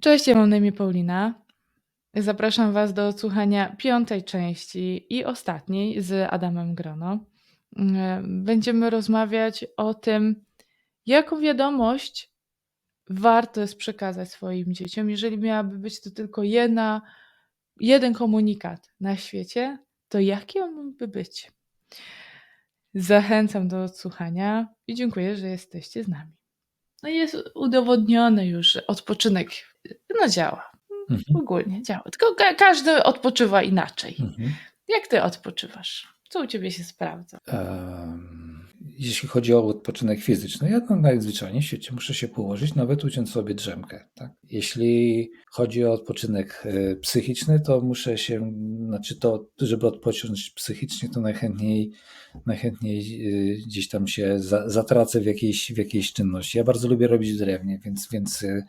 Cześć, ja mam na imię Paulina. Zapraszam Was do odsłuchania piątej części i ostatniej z Adamem Grono. Mm, Będziemy rozmawiać o tym, jaką wiadomość warto jest przekazać swoim dzieciom. Jeżeli miałaby być to tylko jedna, jeden komunikat na świecie, to jaki on mógłby być? Zachęcam do odsłuchania i dziękuję, że jesteście z nami. No jest udowodnione już, odpoczynek no działa. Mhm. Ogólnie działa. Tylko ka- każdy odpoczywa inaczej. Mhm. Jak ty odpoczywasz? Co u ciebie się sprawdza? Em, Jeśli chodzi o odpoczynek fizyczny, ja tam najzwyczajniej w świecie muszę się położyć, nawet uciąć sobie drzemkę. Tak? Jeśli chodzi o odpoczynek e, psychiczny, to muszę się, znaczy to, żeby odpocząć psychicznie, to najchętniej, najchętniej e, gdzieś tam się za, zatracę w jakiejś, w jakiejś czynności. Ja bardzo lubię robić w drewnie, więc, więc e,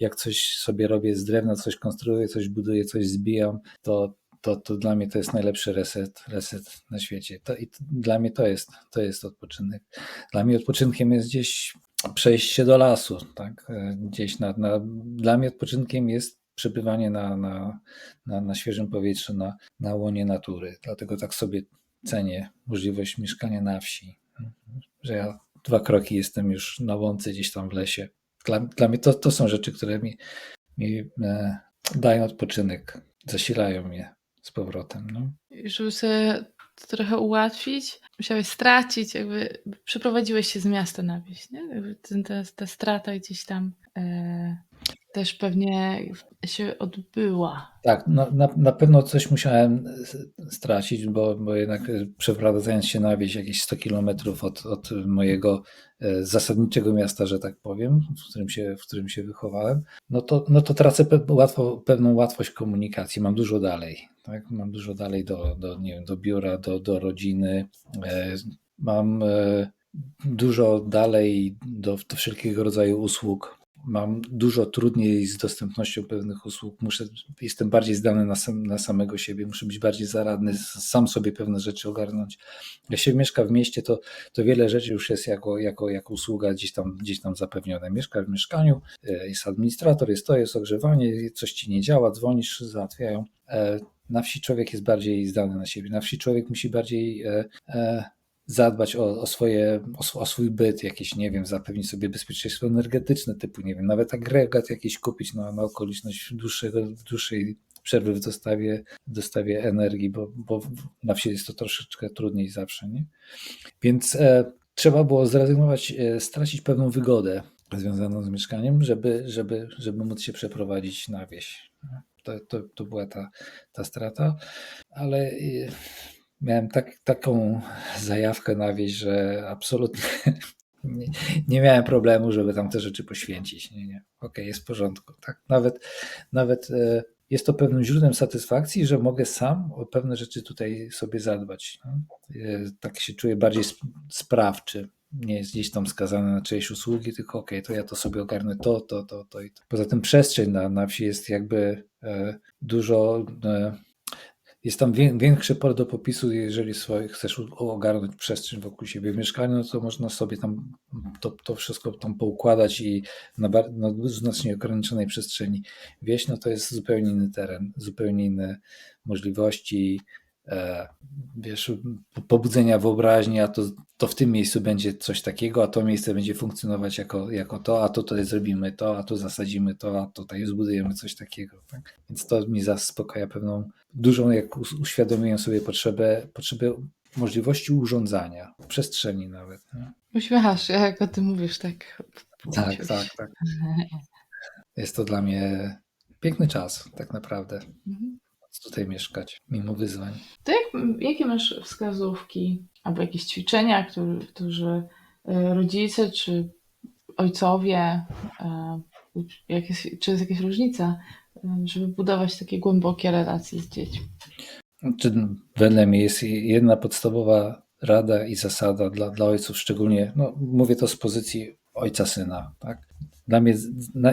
jak coś sobie robię z drewna, coś konstruuję, coś buduję, coś zbijam, to, to, to dla mnie to jest najlepszy reset, reset na świecie. To, i to, dla mnie to jest, to jest odpoczynek. Dla mnie odpoczynkiem jest gdzieś przejść się do lasu, tak? E, Gdzieś na, na, dla mnie odpoczynkiem jest przebywanie na, na, na, na świeżym powietrzu, na, na łonie natury. Dlatego tak sobie cenię możliwość mieszkania na wsi, że ja dwa kroki jestem już na łące gdzieś tam w lesie. Dla, dla mnie to, to są rzeczy, które mi, mi e, dają odpoczynek, zasilają mnie z powrotem. No. I Żeby sobie to trochę ułatwić, musiałeś stracić, jakby przeprowadziłeś się z miasta na wieś, nie? Jakby ta, ta strata gdzieś tam e, też pewnie się odbyła. Tak, no, na, na pewno coś musiałem stracić, bo, bo jednak e, przeprowadzając się na wieś jakieś 100 kilometrów od, od mojego e, zasadniczego miasta, że tak powiem, w którym się, w którym się wychowałem, no to, no to tracę pe, łatwo, pewną łatwość komunikacji. Mam dużo dalej. Tak? Mam dużo dalej do, do, nie wiem, do biura, do, do rodziny. E, mam e, dużo dalej do, do wszelkiego rodzaju usług. Mam dużo trudniej z dostępnością pewnych usług. Muszę, jestem bardziej zdany na, sam, na samego siebie, muszę być bardziej zaradny, sam sobie pewne rzeczy ogarnąć. Jak się mieszka w mieście, to, to wiele rzeczy już jest jako, jako, jako usługa gdzieś tam, gdzieś tam zapewnione. Mieszka w mieszkaniu, e, jest administrator, jest to, jest ogrzewanie, coś ci nie działa, dzwonisz, załatwiają. Na wsi człowiek jest bardziej zdany na siebie. Na wsi człowiek musi bardziej e, e, zadbać o, o, swoje, o, o swój byt, jakieś, nie wiem, zapewnić sobie bezpieczeństwo energetyczne, typu, nie wiem, nawet agregat jakiś kupić na, na okoliczność dłuższego, dłuższej przerwy w dostawie, dostawie energii, bo, bo na wsi jest to troszeczkę trudniej zawsze, nie? Więc e, trzeba było zrezygnować, e, stracić pewną wygodę związaną z mieszkaniem, żeby, żeby, żeby móc się przeprowadzić na wieś. To, to, to była ta, ta strata, ale e, miałem tak, taką zajawkę na wieś, że absolutnie nie, nie miałem problemu, żeby tam te rzeczy poświęcić. Nie, nie. Okej, jest w porządku. Tak? Nawet, nawet e, jest to pewnym źródłem satysfakcji, że mogę sam o pewne rzeczy tutaj sobie zadbać. No. E, Tak się czuję bardziej sp- sprawczy. Nie jest gdzieś tam skazany na czyjeś usługi, tylko okej, to ja to sobie ogarnę to, to, to, to i to. Poza tym przestrzeń na, na wsi jest jakby e, dużo e, jest tam wię- większe pole do popisu, jeżeli sobie chcesz ogarnąć przestrzeń wokół siebie. W mieszkaniu no to można sobie tam to, to wszystko tam poukładać i na, bar- na znacznie ograniczonej przestrzeni. Wieś no to jest zupełnie inny teren, zupełnie inne możliwości, wiesz, po- pobudzenia wyobraźni, a to, to w tym miejscu będzie coś takiego, a to miejsce będzie funkcjonować jako, jako to, a to tutaj zrobimy to, a tu zasadzimy to, a tutaj zbudujemy coś takiego. Tak? Więc to mi zaspokaja pewną dużą, jak uświadomiłem sobie potrzebę, potrzebę możliwości urządzania, przestrzeni nawet. Nie? Uśmiechasz się, jak o tym mówisz, tak. Tak, tak, tak. Jest to dla mnie piękny czas, tak naprawdę, Mhm. Tutaj mieszkać, mimo wyzwań. To jak, jakie masz wskazówki albo jakieś ćwiczenia, które, którzy e, rodzice czy ojcowie, e, jak jest, czy jest jakaś różnica, e, żeby budować takie głębokie relacje z dziećmi? Czy wedle mnie jest jedna podstawowa rada i zasada dla, dla ojców, szczególnie, no, mówię to z pozycji ojca syna, tak? Dla mnie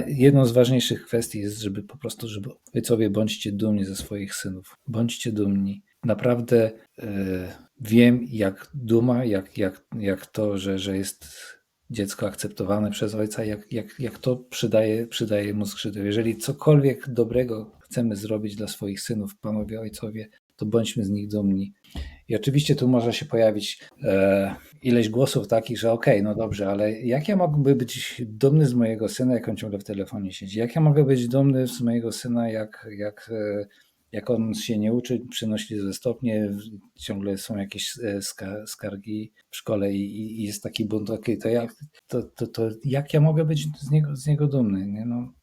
jedną z ważniejszych kwestii jest, żeby po prostu, żeby ojcowie bądźcie dumni ze swoich synów. Bądźcie dumni. Naprawdę e, wiem, jak duma, jak, jak, jak to, że, że jest dziecko akceptowane przez ojca, jak, jak, jak to przydaje, przydaje mu skrzydeł. Jeżeli cokolwiek dobrego chcemy zrobić dla swoich synów, panowie ojcowie, to bądźmy z nich dumni. I oczywiście tu może się pojawić e, ileś głosów takich, że okej, okay, no dobrze, ale jak ja mogę być dumny z mojego syna, jak on ciągle w telefonie siedzi? Jak ja mogę być dumny z mojego syna, jak, jak, e, jak on się nie uczy, przynosi ze stopnie, ciągle są jakieś e, skargi w szkole i, i jest taki bunt, okej, okay, to, jak, to, to, to jak ja mogę być z niego, z niego dumny? Nie? No,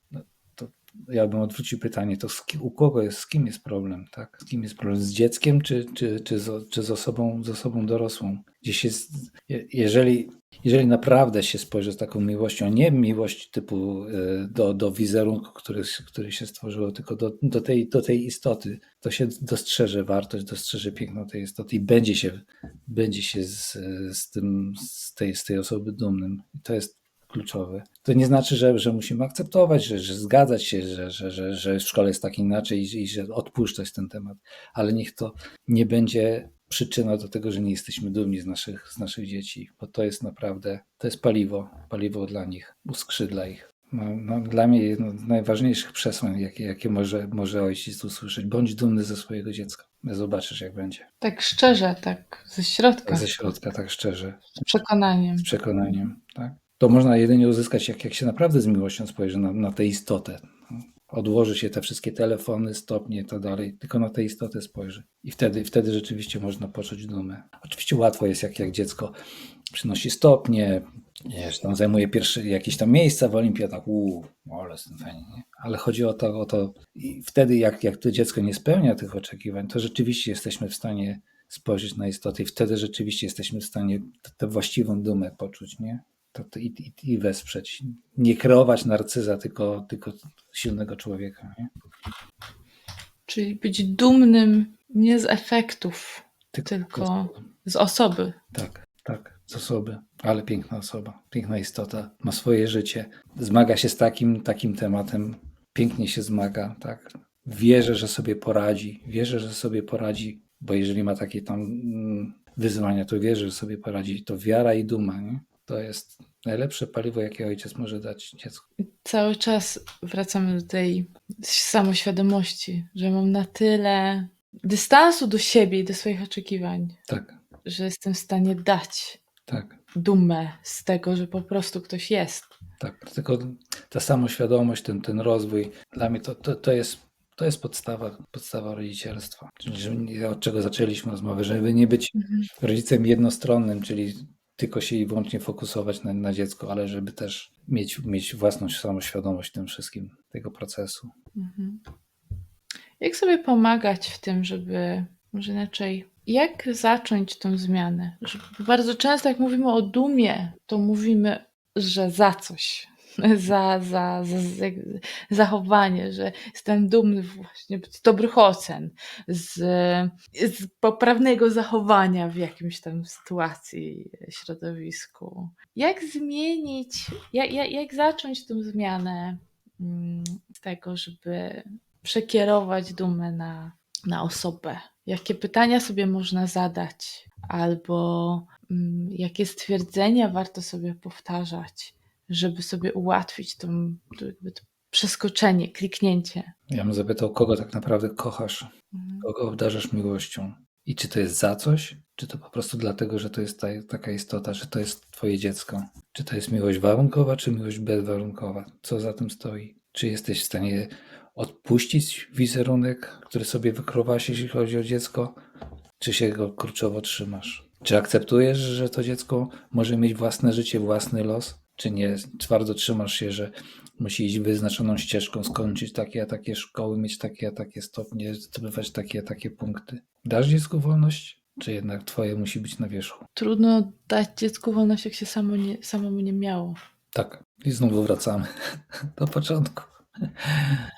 ja bym odwrócił pytanie, to z, u kogo jest, z kim jest problem, tak? Z kim jest problem? Z dzieckiem, czy, czy, czy, z, czy z, osobą, z osobą dorosłą? Gdzieś jest, jeżeli, jeżeli naprawdę się spojrzy z taką miłością, nie miłość typu y, do, do wizerunku, który, który się stworzyło, tylko do, do, tej, do tej istoty, to się dostrzeże wartość, dostrzeże piękno tej istoty i będzie się, będzie się z, z, tym, z, tej, z tej osoby dumnym. I to jest kluczowy. To nie znaczy, że, że musimy akceptować, że, że zgadzać się, że, że, że, że w szkole jest tak inaczej i, i że odpuszczać ten temat, ale niech to nie będzie przyczyna do tego, że nie jesteśmy dumni z naszych, z naszych dzieci, bo to jest naprawdę, to jest paliwo, paliwo dla nich, uskrzydla ich. No, no, dla mnie jedno z najważniejszych przesłań, jakie, jakie może, może ojciec usłyszeć. Bądź dumny ze swojego dziecka. Zobaczysz, jak będzie. Tak szczerze, tak ze środka. Ze środka, tak szczerze. Z przekonaniem. Z przekonaniem, tak to można jedynie uzyskać, jak, jak się naprawdę z miłością spojrzy na, na tę istotę. Odłoży się te wszystkie telefony, stopnie i tak dalej, tylko na tę istotę spojrzy. I wtedy, wtedy rzeczywiście można poczuć dumę. Oczywiście łatwo jest, jak, jak dziecko przynosi stopnie, wiesz, tam zajmuje pierwsze jakieś tam miejsca w olimpiadach, uuu, ale jestem fajnie, nie? Ale chodzi o to, o to i wtedy jak, jak to dziecko nie spełnia tych oczekiwań, to rzeczywiście jesteśmy w stanie spojrzeć na istotę i wtedy rzeczywiście jesteśmy w stanie tę właściwą dumę poczuć, nie? To, to i, i, i, wesprzeć. Nie kreować narcyza, tylko, tylko silnego człowieka. Nie? Czyli być dumnym nie z efektów, tylko, tylko z osoby. Tak, tak, z osoby. Ale piękna osoba, piękna istota, ma swoje życie, zmaga się z takim, takim tematem, pięknie się zmaga, tak. Wierzę, że sobie poradzi, wierzę, że sobie poradzi, bo jeżeli ma takie tam mm, wyzwania, to wierzę, że sobie poradzi. To wiara i duma, nie? To jest najlepsze paliwo, jakie ojciec może dać dziecku. Cały czas wracamy do tej samoświadomości, że mam na tyle dystansu do siebie i do swoich oczekiwań, tak. że jestem w stanie dać tak. dumę z tego, że po prostu ktoś jest. Tak, tylko ta samoświadomość, ten, ten rozwój, dla mnie to, to, to jest to jest podstawa, podstawa rodzicielstwa. Czyli od czego zaczęliśmy rozmowę, żeby nie być mhm. rodzicem jednostronnym, czyli tylko się i wyłącznie fokusować na, na dziecko, ale żeby też mieć, mieć własną samoświadomość tym wszystkim, tego procesu. Mhm. Jak sobie pomagać w tym, żeby, może inaczej, jak zacząć tę zmianę? Bardzo często, jak mówimy o dumie, to mówimy, że za coś, za, za, za, za zachowanie, że jestem dumny właśnie z dobrych ocen, z, z poprawnego zachowania w jakimś tam sytuacji, środowisku. Jak zmienić, jak, jak, jak zacząć tę zmianę mm, z tego, żeby przekierować dumę na, na osobę? Jakie pytania sobie można zadać, albo mm, jakie stwierdzenia warto sobie powtarzać? Żeby sobie ułatwić to, to, to przeskoczenie, kliknięcie. Ja bym zapytał, kogo tak naprawdę kochasz, mhm. kogo obdarzasz miłością i czy to jest za coś, czy to po prostu dlatego, że to jest ta, taka istota, że to jest twoje dziecko. Czy to jest miłość warunkowa, czy miłość bezwarunkowa? Co za tym stoi? Czy jesteś w stanie odpuścić wizerunek, który sobie wykrowasz, jeśli chodzi o dziecko, czy się go kurczowo trzymasz? Czy akceptujesz, że to dziecko może mieć własne życie, własny los? Czy nie twardo trzymasz się, że musi iść wyznaczoną ścieżką, skończyć takie a takie szkoły, mieć takie a takie stopnie, zdobywać takie a takie punkty. Dasz dziecku wolność, czy jednak twoje musi być na wierzchu? Trudno dać dziecku wolność, jak się samo nie, samemu nie miało. Tak, i znowu wracamy do początku.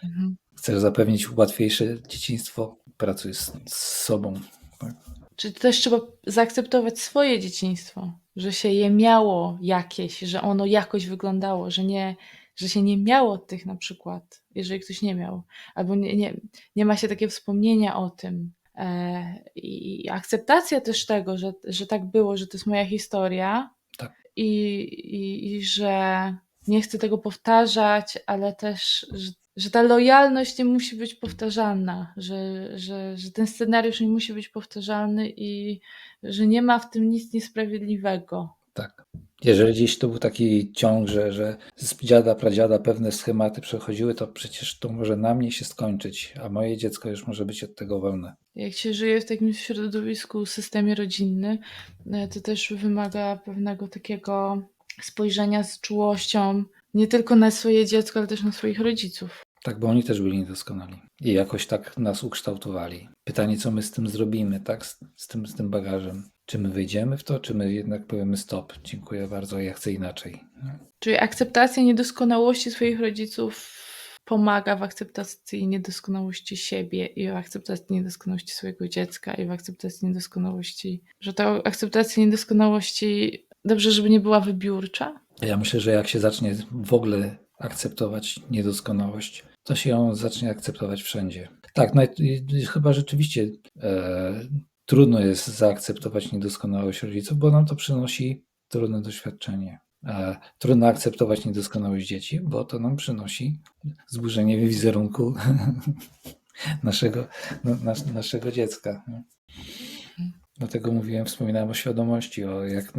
Mhm. Chcesz zapewnić łatwiejsze dzieciństwo? Pracuj z, z sobą. Tak? Czy też trzeba zaakceptować swoje dzieciństwo? że się je miało jakieś, że ono jakoś wyglądało, że, nie, że się nie miało tych na przykład, jeżeli ktoś nie miał, albo nie, nie, nie ma się takie wspomnienia o tym. E, I akceptacja też tego, że, że tak było, że to jest moja historia. Tak. i, i, i że nie chcę tego powtarzać, ale też, że, że ta lojalność nie musi być powtarzalna, że, że, że ten scenariusz nie musi być powtarzalny i że nie ma w tym nic niesprawiedliwego. Tak. Jeżeli gdzieś to był taki ciąg, że, że z dziada, pradziada pewne schematy przechodziły, to przecież to może na mnie się skończyć, a moje dziecko już może być od tego wolne. Jak się żyje w takim środowisku, systemie rodzinnym, e, to też wymaga pewnego takiego spojrzenia z czułością nie tylko na swoje dziecko, ale też na swoich rodziców. Tak, bo oni też byli niedoskonali i jakoś tak nas ukształtowali. Pytanie, co my z tym zrobimy, tak? Z, z, tym, z tym bagażem. Czy my wyjdziemy w to, czy my jednak powiemy stop, dziękuję bardzo, ja chcę inaczej. Czyli akceptacja niedoskonałości swoich rodziców pomaga w akceptacji niedoskonałości siebie i w akceptacji niedoskonałości swojego dziecka i w akceptacji niedoskonałości, że ta akceptacja niedoskonałości dobrze, żeby nie była wybiórcza. Ja myślę, że jak się zacznie w ogóle akceptować niedoskonałość, to się ją zacznie akceptować wszędzie. Tak, no, chyba rzeczywiście e, trudno jest zaakceptować niedoskonałość rodziców, bo nam to przynosi trudne doświadczenie. E, trudno akceptować niedoskonałość dzieci, bo to nam przynosi zburzenie wizerunku naszego, no, nas, naszego dziecka. Dlatego mówiłem, wspominałem o świadomości, o jak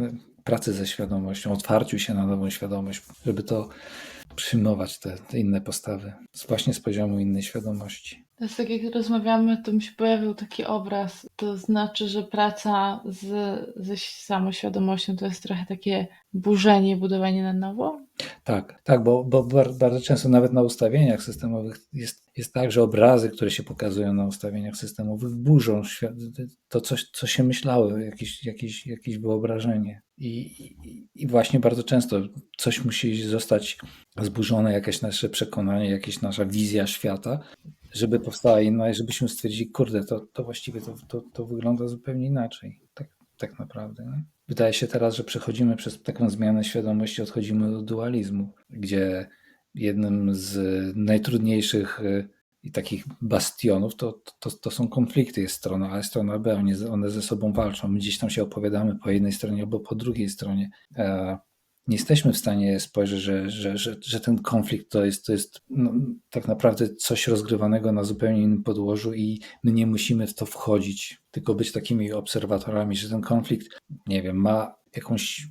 pracy ze świadomością, otwarciu się na nową świadomość, żeby to przyjmować te, te inne postawy, właśnie z poziomu innej świadomości. Teraz tak jak rozmawiamy, to mi się pojawił taki obraz. To znaczy, że praca z, ze samoświadomością to jest trochę takie burzenie, budowanie na nowo? Tak, tak, bo, bo bardzo często nawet na ustawieniach systemowych jest, jest tak, że obrazy, które się pokazują na ustawieniach systemowych, burzą to, coś, co się myślało, jakieś, jakieś, jakieś wyobrażenie. I, i, właśnie bardzo często coś musi zostać zburzone, jakieś nasze przekonanie, jakaś nasza wizja świata, żeby powstała inna i żebyśmy stwierdzili, kurde, to, to właściwie to, to, to wygląda zupełnie inaczej. Tak, tak naprawdę. Nie? Wydaje się teraz, że przechodzimy przez taką zmianę świadomości, odchodzimy do dualizmu, gdzie jednym z najtrudniejszych y, i takich bastionów to, to, to są konflikty. Jest strona A, strona B, one, one ze sobą walczą. My gdzieś tam się opowiadamy po jednej stronie albo po drugiej stronie. Nie jesteśmy w stanie spojrzeć, że, że, że, że ten konflikt to jest, to jest no, tak naprawdę coś rozgrywanego na zupełnie innym podłożu i my nie musimy w to wchodzić, tylko być takimi obserwatorami, że ten konflikt, nie wiem, ma jakąś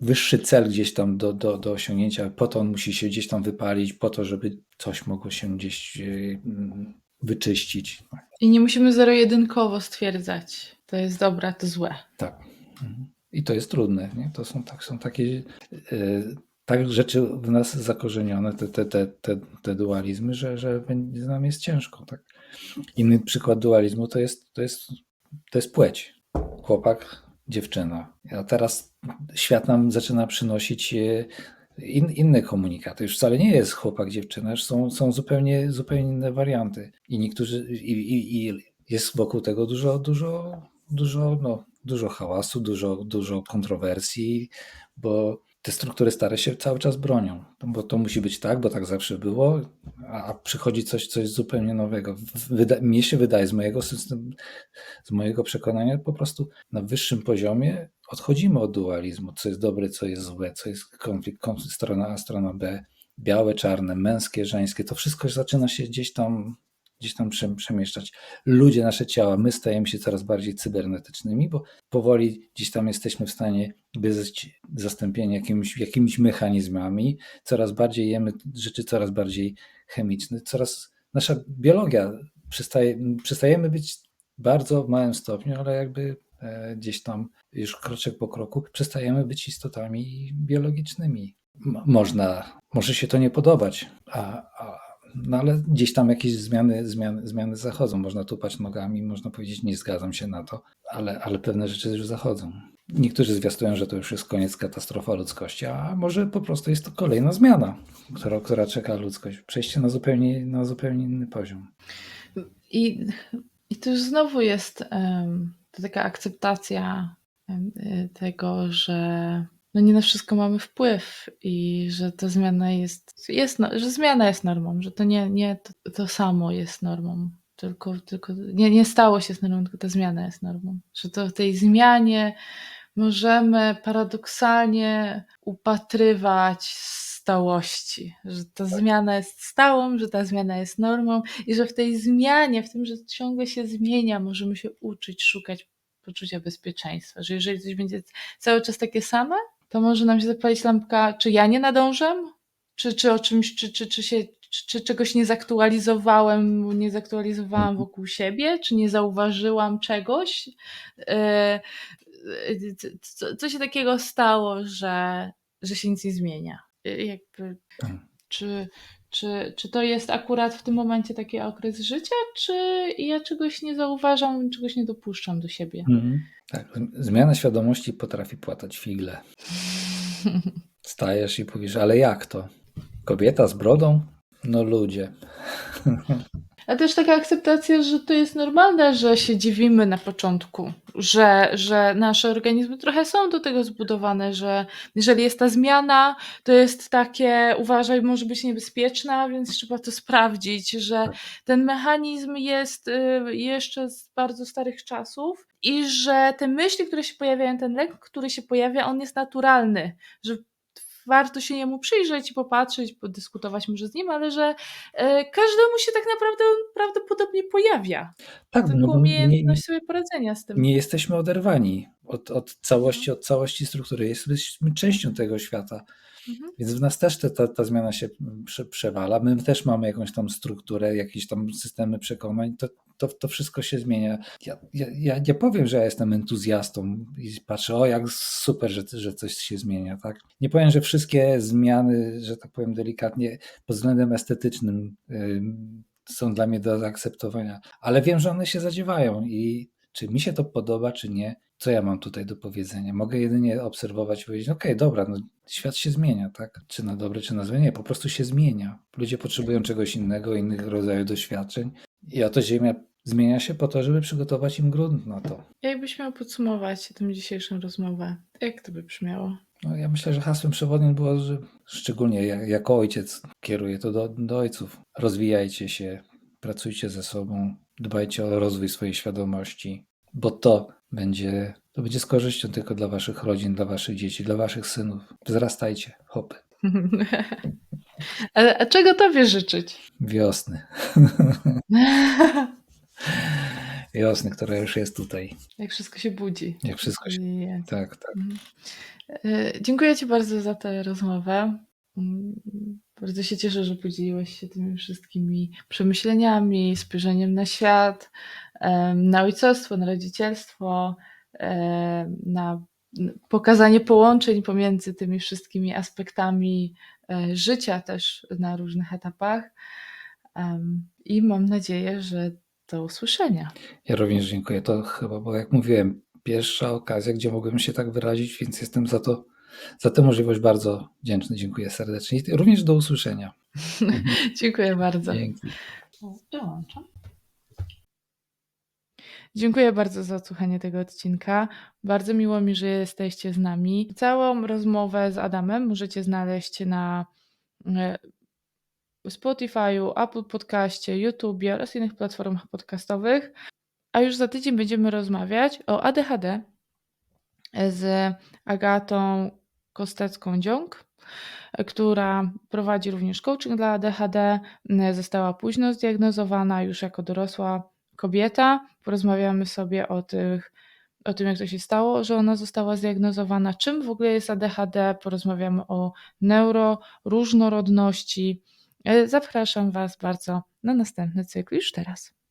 wyższy cel gdzieś tam do, do, do osiągnięcia, po to on musi się gdzieś tam wypalić, po to, żeby coś mogło się gdzieś e, wyczyścić. I nie musimy zero-jedynkowo stwierdzać, to jest dobre, to złe. Tak. Mhm. I to jest trudne. Nie? To są, tak, są takie e, tak rzeczy w nas zakorzenione, te, te, te, te, te dualizmy, że, że nam jest ciężko. Tak? Inny przykład dualizmu to jest, to jest, to jest płeć. Chłopak, dziewczyna. A teraz świat nam zaczyna przynosić e, in, inne komunikaty. Już wcale nie jest chłopak, dziewczyna, już są, są zupełnie, zupełnie inne warianty. I niektórzy, i, i, i jest wokół tego dużo, dużo, dużo, no, dużo hałasu, dużo, dużo kontrowersji, bo te struktury stare się cały czas bronią, bo to musi być tak, bo tak zawsze było, a przychodzi coś, coś zupełnie nowego. Wyda mnie się wydaje, z mojego systemu, z mojego przekonania, po prostu na wyższym poziomie odchodzimy od dualizmu, co jest dobre, co jest złe, co jest konflikt, konflikt strona A, strona B, białe, czarne, męskie, żeńskie, to wszystko zaczyna się gdzieś tam gdzieś tam przemieszczać. Ludzie, nasze ciała, my stajemy się coraz bardziej cybernetycznymi, bo powoli gdzieś tam jesteśmy w stanie być zastąpieni jakimiś, jakimiś mechanizmami, coraz bardziej jemy rzeczy coraz bardziej chemiczne, coraz nasza biologia przestaje, przestajemy być bardzo w małym stopniu, ale jakby e, gdzieś tam już kroczek po kroku przestajemy być istotami biologicznymi. można, może się to nie podobać, a, a, no ale gdzieś tam jakieś zmiany, zmiany, zmiany zachodzą. Można tupać nogami, można powiedzieć, nie zgadzam się na to, ale, ale pewne rzeczy już zachodzą. Niektórzy zwiastują, że to już jest koniec katastrofa ludzkości, a może po prostu jest to kolejna zmiana, która, która czeka ludzkość. Przejście na zupełnie, na zupełnie inny poziom. I, i to już znowu jest um, taka akceptacja tego, że no nie na wszystko mamy wpływ i że ta zmiana jest, jest no, że zmiana jest normą, że to nie, nie to, to samo jest normą, tylko, tylko nie, nie stało się z normą, tylko ta zmiana jest normą. Że to w tej zmianie możemy paradoksalnie upatrywać stałości, że ta zmiana jest stałą, że ta zmiana jest normą i że w tej zmianie, w tym, że ciągle się zmienia, możemy się uczyć szukać poczucia bezpieczeństwa, że jeżeli coś będzie cały czas takie same, to może nam się zapalić lampka, czy ja nie nadążam, czy, czy o czymś, czy, czy, czy się czy, czy czegoś nie zaktualizowałem, nie zaktualizowałam Mhm. wokół siebie, czy nie zauważyłam czegoś, e, e, co, co się takiego stało, że, że się nic nie zmienia. E, Jakby, Tak. czy, czy, czy to jest akurat w tym momencie taki okres życia, czy ja czegoś nie zauważam, czegoś nie dopuszczam do siebie? Mhm. Tak, zmiana świadomości potrafi płatać figle. Stajesz i powiesz, ale jak to? Kobieta z brodą? No ludzie. A też taka akceptacja, że to jest normalne, że się dziwimy na początku, że, że nasze organizmy trochę są do tego zbudowane, że jeżeli jest ta zmiana, to jest takie, uważaj, może być niebezpieczna, więc trzeba to sprawdzić, że Tak. ten mechanizm jest y, jeszcze z bardzo starych czasów i że te myśli, które się pojawiają, ten lęk, który się pojawia, on jest naturalny, że warto się jemu przyjrzeć i popatrzeć, podyskutować może z nim, ale że e, każdemu się tak naprawdę prawdopodobnie pojawia. Tak, Tylko no bo nie, umiejętność sobie poradzenia z tym. nie jesteśmy oderwani od, od całości, od całości struktury. Jesteśmy częścią tego świata. Mhm. Więc w nas też te, ta, ta zmiana się prze, przewala. My też mamy jakąś tam strukturę, jakieś tam systemy przekonań. To, to, to wszystko się zmienia. Ja, ja, ja, powiem, że ja jestem entuzjastą i patrzę, o jak super, że, że coś się zmienia. Tak? Nie powiem, że wszystkie zmiany, że tak powiem delikatnie, pod względem estetycznym ym, są dla mnie do zaakceptowania, ale wiem, że one się zadziewają i czy mi się to podoba, czy nie, co ja mam tutaj do powiedzenia? Mogę jedynie obserwować i powiedzieć, okej, dobra, no, świat się zmienia, tak? Czy na dobre, czy na złe? Nie, po prostu się zmienia. Ludzie potrzebują czegoś innego, innych rodzajów doświadczeń i oto Ziemia zmienia się po to, żeby przygotować im grunt na to. Jakbyś miał podsumować tę dzisiejszą rozmowę, jak to by brzmiało? No, ja myślę, że hasłem przewodnim było, że szczególnie ja, jako ojciec kieruję to do, do ojców. Rozwijajcie się, pracujcie ze sobą, dbajcie o rozwój swojej świadomości, bo to będzie, to będzie z korzyścią tylko dla waszych rodzin, dla waszych dzieci, dla waszych synów. Wzrastajcie, hopy. a, a czego tobie życzyć? Wiosny. Wiosny, która już jest tutaj. jak wszystko się budzi. Jak wszystko się... Jest. Tak, tak. Mhm. E, Dziękuję Ci bardzo za tę rozmowę. Mm, Bardzo się cieszę, że podzieliłeś się tymi wszystkimi przemyśleniami, spojrzeniem na świat, na ojcostwo, na rodzicielstwo, na pokazanie połączeń pomiędzy tymi wszystkimi aspektami życia też na różnych etapach. I mam nadzieję, że do usłyszenia. Ja również dziękuję. To chyba, bo jak mówiłem, pierwsza okazja, gdzie mogłem się tak wyrazić, więc jestem za to, za tę możliwość bardzo wdzięczny. Dziękuję serdecznie. I również do usłyszenia. Dziękuję bardzo. Dzięki. Dołączam. Dziękuję bardzo za odsłuchanie tego odcinka. Bardzo miło mi, że jesteście z nami. Całą rozmowę z Adamem możecie znaleźć na e, Spotify'u, Apple Podcaście, YouTube oraz innych platformach podcastowych. A już za tydzień będziemy rozmawiać o ADHD z Agatą Kostecką-Dziąg, która prowadzi również coaching dla ADHD. Została późno zdiagnozowana już jako dorosła kobieta. Porozmawiamy sobie o, tych, o tym, jak to się stało, że ona została zdiagnozowana, czym w ogóle jest ADHD. Porozmawiamy o neuroróżnorodności. Zapraszam Was bardzo na następny cykl już teraz.